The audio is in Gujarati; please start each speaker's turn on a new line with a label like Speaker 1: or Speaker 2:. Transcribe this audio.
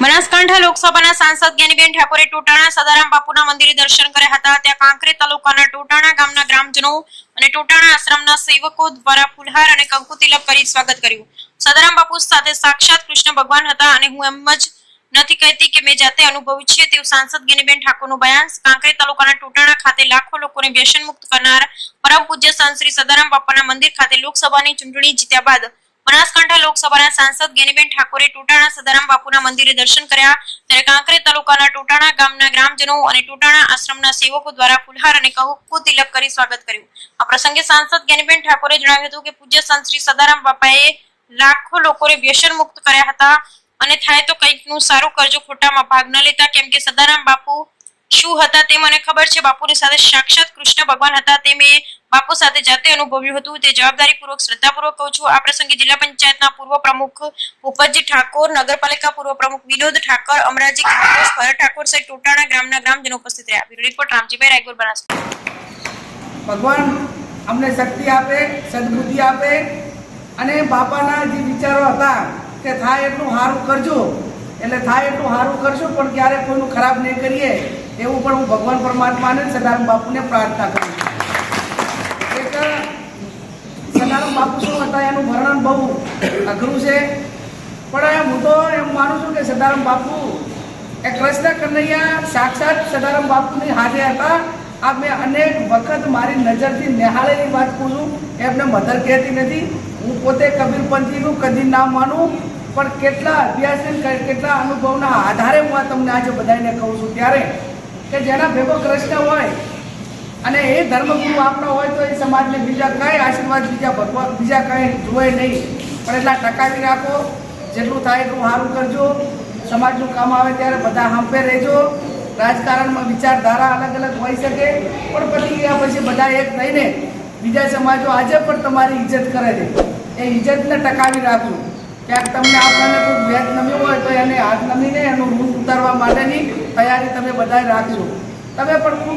Speaker 1: બનાસકાંઠા લોકસભાના સાંસદ જ્ઞાનીબેન ઠાકોરે ટોટાણા સદારામ બાપુના મંદિરે દર્શન કર્યા હતા. ત્યાં કાંકરે તાલુકાના ટોટાણા ગામના ગ્રામજનો અને ટોટાણા આશ્રમના સેવકો દ્વારા ફુલહાર અને કંકુ કરી સ્વાગત કર્યું. સદારામ બાપુ સાથે સાક્ષાત કૃષ્ણ ભગવાન હતા અને હું એમ જ નથી કહેતી કે મેં જાતે અનુભવ્યું છે તેવું સાંસદ જ્ઞાનીબેન ઠાકોરનું બયાન. કાંકરે તાલુકાના ટોટાણા ખાતે લાખો લોકોને વ્યસન મુક્ત કરનાર પરમ પૂજ્ય સંત શ્રી સદારામ બાપાના મંદિર ખાતે લોકસભાની ચૂંટણી જીત્યા બાદ બનાસકાંઠા લોકસભાના સાંસદ જ્ઞાનીબેન ઠાકોરે ટોટાણા સદારામ બાપુના મંદિરે દર્શન કર્યા. ત્યારે કાંકરે તાલુકાના ટોટાણા ગામના ગ્રામજનો અને ટોટાણા આશ્રમના સેવકો દ્વારા ફુલહાર અને કહુકુ તિલક કરી સ્વાગત કર્યું. આ પ્રસંગે સાંસદ જ્ઞાનીબેન ઠાકોરે જણાવ્યું હતું કે પૂજ્ય સંત શ્રી સદારામ બાપાએ લાખો લોકોને વ્યસન મુક્ત કર્યા હતા અને થાય તો કંઈકનું સારું કરજો, ખોટામાં ભાગ ન લેતા. કેમ કે સદારામ બાપુ શું હતા તે મને ખબર છે. બાપુની સાથે સાક્ષાત કૃષ્ણ ભગવાન હતા તે મેં બાપુ સાથે જાતે અનુભવ્યું હતું. તે જવાબદારીપૂર્વક, શ્રદ્ધાપૂર્વક કહું છું, આ પ્રસંગે જિલ્લા પંચાયતના પૂર્વ પ્રમુખ ઉપજી ઠાકોર, નગરપાલિકા પૂર્વ પ્રમુખ વિનોદ ઠાકર, અમરાજી ઠાકોર ભરત ઠાકોર સહિત ટોટાણા ગ્રામના ગ્રામજનો ઉપસ્થિત રહ્યા. રિપોર્ટ, રામજીભાઈ રાયગુર, બનાસકાંઠા.
Speaker 2: ભગવાન અમને શક્તિ આપે, સદબુદ્ધિ આપે અને બાપાના જે વિચારો હતા કે થાય એટલું સારું કરજો, એટલે થાય એટલું સારું કરશું, પણ ક્યારેક કોઈનું ખરાબ નહીં કરીએ, એવું પણ હું ભગવાન પરમાત્માને સદારામ બાપુને પ્રાર્થના કરું છું. એક સદારામ બાપુ શું હતા એનું વર્ણન બહુ અઘરું છે. પણ હું તો એમ માનું છું કે સદારામ બાપુ એ કૃષ્ણ કનૈયા સાક્ષાત સદારામ બાપુની હાજર હતા. આ મેં અનેક વખત મારી નજરથી નિહાળેલી વાત કહું છું. એમને મધર કહેતી નથી. હું પોતે કબીરપંથીનું કદી ના માનું. પણ કેટલા અભ્યાસ કેટલા અનુભવના આધારે હું આ તમને આજે બધાને કહું છું ત્યારે કે જેના ભેગો કૃષ્ણ હોય અને એ ધર્મગુરુ આપણો હોય તો એ સમાજને બીજા કાંઈ આશીર્વાદ, બીજા ભગવાન, બીજા કાંઈ જોવે નહીં. પણ એટલા ટકાવી રાખો, જેટલું થાય એટલું સારું કરજો. સમાજનું કામ આવે ત્યારે બધા હંપે રહેજો. રાજકારણમાં વિચારધારા અલગ અલગ હોઈ શકે, પણ ગયા પછી બધા એક થઈને બીજા સમાજો આજે પણ તમારી ઇજ્જત કરે છે. એ ઇજ્જતને ટકાવી રાખજો ક્યાંક તમને આપણને કોઈ વેદ નમ્યું હોય તો એને હાથ નમીને એનું રૂપ ઉતારવા માટેની તૈયારી તમે બધાએ રાખજો. તમે પણ ખૂબ